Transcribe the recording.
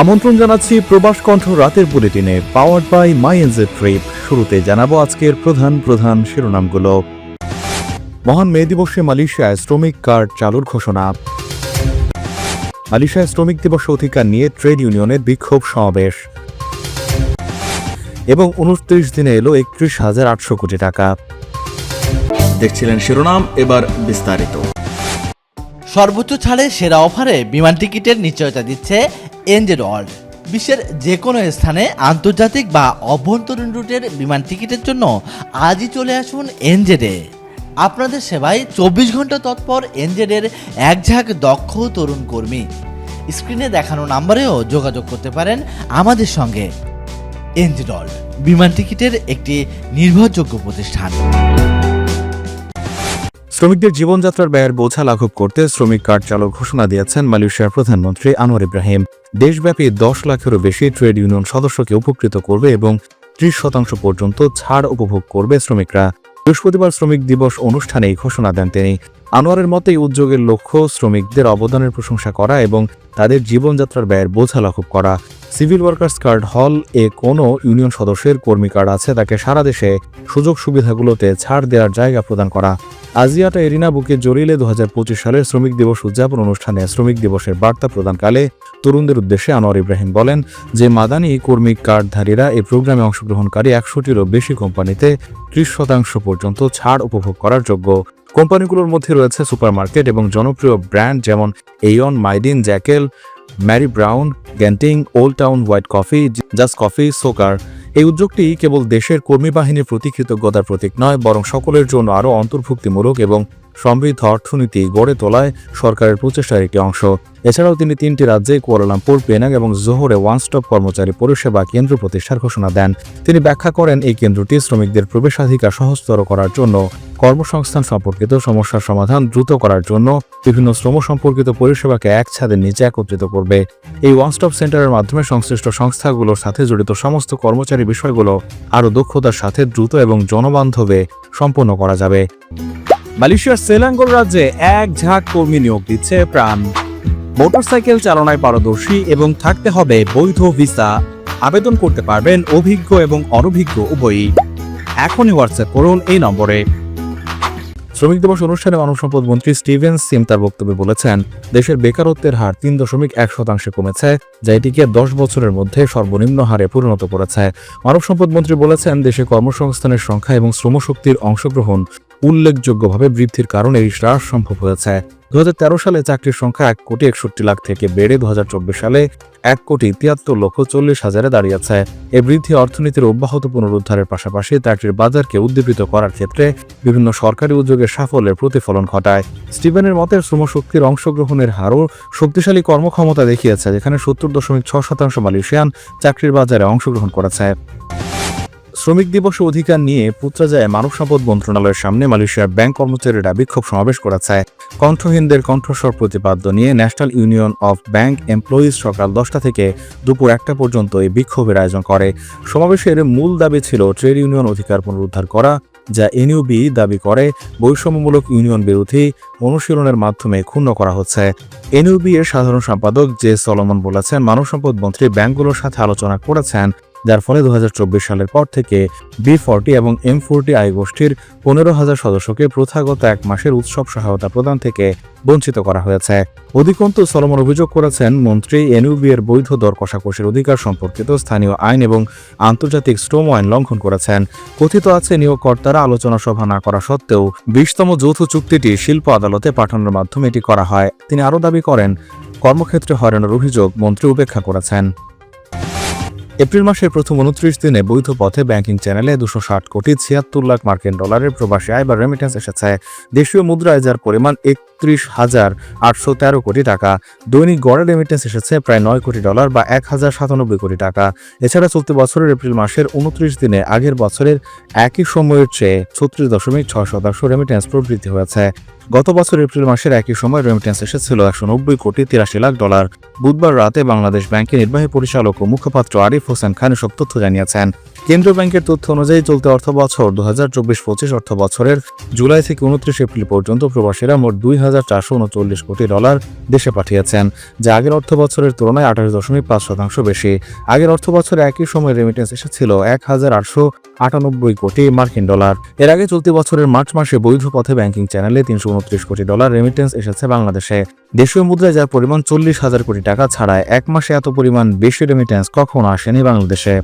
আমন্ত্রণ জানাচ্ছি প্রবাস কণ্ঠ রাতের বুলেটিনে powered by my NJ trip শুরুতে জানাব আজকের প্রধান প্রধান শিরোনামগুলো। মহান মে দিবসে মালয়েশিয়ায় শ্রমিক কার্ড চালুর ঘোষণা। মালয়েশিয়ায় শ্রমিক দিবস অধিকার নিয়ে ট্রেড ইউনিয়নের বিক্ষোভ সমাবেশ। এবং উনত্রিশ দিনে এলো একত্রিশ হাজার আটশো কোটি টাকা। দেখছিলেন শিরোনাম, এবার বিস্তারিত। সর্বোচ্চ ছাড়ে সেরা অফারে বিমান টিকিটের নিশ্চয়তা দিচ্ছে এনজেড ওয়ার্ল্ড, বিশ্বের যে কোনো স্থানে আন্তর্জাতিক বা অভ্যন্তরীণ রুটের বিমান টিকিটের জন্য আজই চলে আসুন এনজেডে। আপনাদের সেবায় চব্বিশ ঘণ্টা তৎপর এনজেডের একঝাঁক দক্ষ তরুণ কর্মী। স্ক্রিনে দেখানো নাম্বারেও যোগাযোগ করতে পারেন আমাদের সঙ্গে। এনজেড ওয়ার্ল্ড, বিমান টিকিটের একটি নির্ভরযোগ্য প্রতিষ্ঠান। শ্রমিকদের জীবনযাত্রার ব্যয়ের বোঝা লাঘব করতে শ্রমিক কার্ড চালক ঘোষণা দিয়েছেন মালয়েশিয়ার প্রধানমন্ত্রী আনোয়ার ইব্রাহিম। দেশব্যাপী দশ লাখেরও বেশি ট্রেড ইউনিয়ন সদস্যকে উপকৃত করবে এবং ত্রিশ শতাংশ পর্যন্ত ছাড় উপভোগ করবে শ্রমিকরা। বৃহস্পতিবার শ্রমিক দিবস অনুষ্ঠানে এই ঘোষণা দেন তিনি। আনোয়ারের মতে উদ্যোগের লক্ষ্য শ্রমিকদের অবদানের প্রশংসা করা এবং তাদের জীবনযাত্রার ব্যয়ের বোঝা লাঘব করা। সিভিল ওয়ার্কার্স কার্ড হল এ কোনো ইউনিয়ন সদস্যের কর্মী কার্ড আছে, তাকে সারা দেশে সুযোগ সুবিধাগুলোতে ছাড় দেওয়ার জায়গা প্রদান করা। আজিয়াটা এরিনা বুকে জরিলে দু সালের শ্রমিক দিবস উদযাপন অনুষ্ঠানে শ্রমিক দিবসের বার্তা প্রদানকালে তরুণদের উদ্দেশ্যে আনোয়ার ইব্রাহিম বলেন, যে মাদানী কর্মী কার্ডধারীরা এই প্রোগ্রামে অংশগ্রহণকারী একশোটিরও বেশি কোম্পানিতে ত্রিশ শতাংশ পর্যন্ত ছাড় উপভোগ করার যোগ্য। কোম্পানিগুলোর মধ্যে রয়েছে সুপারমার্কেট এবং জনপ্রিয় ব্র্যান্ড যেমন Aeon Mydin Jakel Marry Brown Genting Old Town White Coffee Just Coffee soccer এই উদ্যোগটি কেবল দেশের কর্মী বাহিনীর প্রতি কৃতজ্ঞতার প্রতীক নয়, বরং সকলের জন্য আরও অন্তর্ভুক্তিমূলক এবং সমৃদ্ধ অর্থনীতি গড়ে তোলায় সরকারের প্রচেষ্টার একটি অংশ। এছাড়াও তিনি তিনটি রাজ্যে কুয়ালালামপুর পেনাং এবং জোহরে ওয়ান স্টপ কর্মচারী পরিষেবা কেন্দ্র প্রতিষ্ঠার ঘোষণা দেন। তিনি ব্যাখ্যা করেন, এই কেন্দ্রটি শ্রমিকদের প্রবেশাধিকার সহজতর করার জন্য, কর্মসংস্থান সম্পর্কিত সমস্যার সমাধান দ্রুত করার জন্য বিভিন্ন শ্রম সম্পর্কিত পরিষেবাকে এক ছাদের নিচে একত্রিত করবে। এই ওয়ান স্টপ সেন্টারের মাধ্যমে সংশ্লিষ্ট সংস্থাগুলোর সাথে জড়িত সমস্ত কর্মচারী বিষয়গুলো আরও দক্ষতার সাথে দ্রুত এবং জনবান্ধবে সম্পন্ন করা যাবে। মালয়েশিয়ার সেলাঙ্গোর রাজ্যে এক ঝাঁক কর্মী নিয়োগ দিচ্ছে প্রাণ। মোটরসাইকেল চালনায় পারদর্শী এবং থাকতে হবে বৈধ ভিসা। আবেদন করতে পারবেন অভিজ্ঞ এবং অনভিজ্ঞ উভয়ই। এখনই হোয়াটসঅ্যাপ করুন এই নম্বরে। শ্রমিক দিবস অনুষ্ঠানে মানব সম্পদ মন্ত্রী স্টিভেন সিম তার বক্তব্যে বলেছেন, দেশের বেকারত্বের হার তিন দশমিক এক শতাংশে কমেছে, যা এটিকে দশ বছরের মধ্যে সর্বনিম্ন হারে পরিণত করেছে। মানব সম্পদ মন্ত্রী বলেছেন, দেশে কর্মসংস্থানের সংখ্যা এবং শ্রমশক্তির অংশগ্রহণ উল্লেখযোগ্যভাবে বৃদ্ধির কারণে এই হ্রাস সম্ভব হয়েছে। দু হাজার তেরো সালে চাকরির সংখ্যা এক কোটি একষট্টি লাখ থেকে বেড়ে দু হাজার চব্বিশ সালে এক কোটি তিয়াত্তর লক্ষ চল্লিশ হাজারে দাঁড়িয়েছে। এই বৃদ্ধি অর্থনীতির অব্যাহত পুনরুদ্ধারের পাশাপাশি চাকরির বাজারকে উদ্দীপিত করার ক্ষেত্রে বিভিন্ন সরকারি উদ্যোগের সাফল্যের প্রতিফলন ঘটায়। স্টিভেনের মতে, শ্রমশক্তির অংশগ্রহণের হারও শক্তিশালী কর্মক্ষমতা দেখিয়েছে, যেখানে সত্তর দশমিক ছ শতাংশ মালয়েশিয়ান চাকরির বাজারে অংশগ্রহণ করেছে। শ্রমিক দিবস অধিকার নিয়ে পুত্রাজায় মানব সম্পদ মন্ত্রণালয়ের সামনে মালয়েশিয়ার ব্যাংক কর্মচারীরা বিক্ষোভ সমাবেশ করেছে। কণ্ঠহীনদের কণ্ঠস্বর প্রতিপাদ্য নিয়ে National Union of Bank Employees সকাল দশটা থেকে দুপুর একটা পর্যন্ত এই বিক্ষোভের আয়োজন করে। সমাবেশের মূল দাবি ছিল ট্রেড ইউনিয়ন অধিকার পুনরুদ্ধার করা, যা এনইউবি দাবি করে বৈষম্যমূলক ইউনিয়ন বিরোধী অনুশীলনের মাধ্যমে ক্ষুণ্ণ করা হচ্ছে। এনইউবি এর সাধারণ সম্পাদক জে সলমন বলেছেন মানব সম্পদ মন্ত্রী ব্যাংকগুলোর সাথে আলোচনা করেছেন যার ফলে দু হাজার চব্বিশ সালের পর থেকে বি ফর্টি এবং এম ফোরটি আই গোষ্ঠীর পনেরো হাজার সদস্যকে প্রথাগত এক মাসের উৎসব সহায়তা প্রদান থেকে বঞ্চিত করা হয়েছে। অধিকন্তু সলমন অভিযোগ করেছেন, মন্ত্রী এনইউবি এর বৈধ দর কষাকষির অধিকার সম্পর্কিত স্থানীয় আইন এবং আন্তর্জাতিক শ্রম আইন লঙ্ঘন করেছেন। কথিত আছে, নিয়োগকর্তারা আলোচনা সভা না করা সত্ত্বেও বিশতম যৌথ চুক্তিটি শিল্প আদালতে পাঠানোর মাধ্যমে এটি করা হয়। তিনি আরও দাবি করেন, কর্মক্ষেত্রে হয়রানোর অভিযোগ মন্ত্রী উপেক্ষা করেছেন। এপ্রিল মাসের প্রথম উনত্রিশ দিনে বৈধ পথে ব্যাংকিং চ্যানেলে দুশো ষাট কোটি ছিয়াত্তর লাখ মার্কিন ডলারের প্রবাসী আয় বা রেমিটেন্স এসেছে। দেশীয় মুদ্রায় যার পরিমাণ একত্রিশ হাজার আটশো তেরো কোটি টাকা, দৈনিক গড়ে রেমিটেন্স এসেছে প্রায় নয় কোটি ডলার বা এক হাজার সাতানব্বই কোটি টাকা। এছাড়া চলতি বছরের এপ্রিল মাসের উনত্রিশ দিনে আগের বছরের একই সময়ের চেয়ে ছত্রিশ দশমিক ছয় শতাংশ রেমিটেন্স প্রবৃদ্ধি হয়েছে। গত বছর এপ্রিল মাসের একই সময় রেমিটেন্স এসেছিল একশো নব্বই কোটি তিরাশি লাখ ডলার। বুধবার রাতে বাংলাদেশ ব্যাংকের নির্বাহী পরিচালক ও মুখপাত্র আরিফ হোসেন খান এসব তথ্য জানিয়েছেন। কেন্দ্রীয় ব্যাংকের তথ্য অনুযায়ী চলতি অর্থ বছর দু হাজার চব্বিশ পঁচিশ অর্থ বছরের জুলাই থেকে উনত্রিশ এপ্রিল পর্যন্ত প্রবাসীরা মোট দুই হাজার চারশো উনচল্লিশ কোটি ডলার দেশে পাঠিয়েছেন, যা আগের অর্থ বছরের তুলনায় আঠাশ দশমিক পাঁচ শতাংশ বেশি। আগের অর্থ বছরে একই সময় রেমিটেন্স এসেছিল এক হাজার আটশো আটানব্বই কোটি মার্কিন ডলার। এর আগে চলতি বছরের মার্চ মাসে বৈধ পথে ব্যাংকিং চ্যানেলে তিনশো উনত্রিশ কোটি ডলার রেমিটেন্স এসেছে বাংলাদেশে। দেশীয় মুদ্রায় যার পরিমাণ চল্লিশ হাজার কোটি টাকা ছাড়ায় এক মাসে এত পরিমাণ বেশি রেমিটেন্স কখনো আসেনি বাংলাদেশে।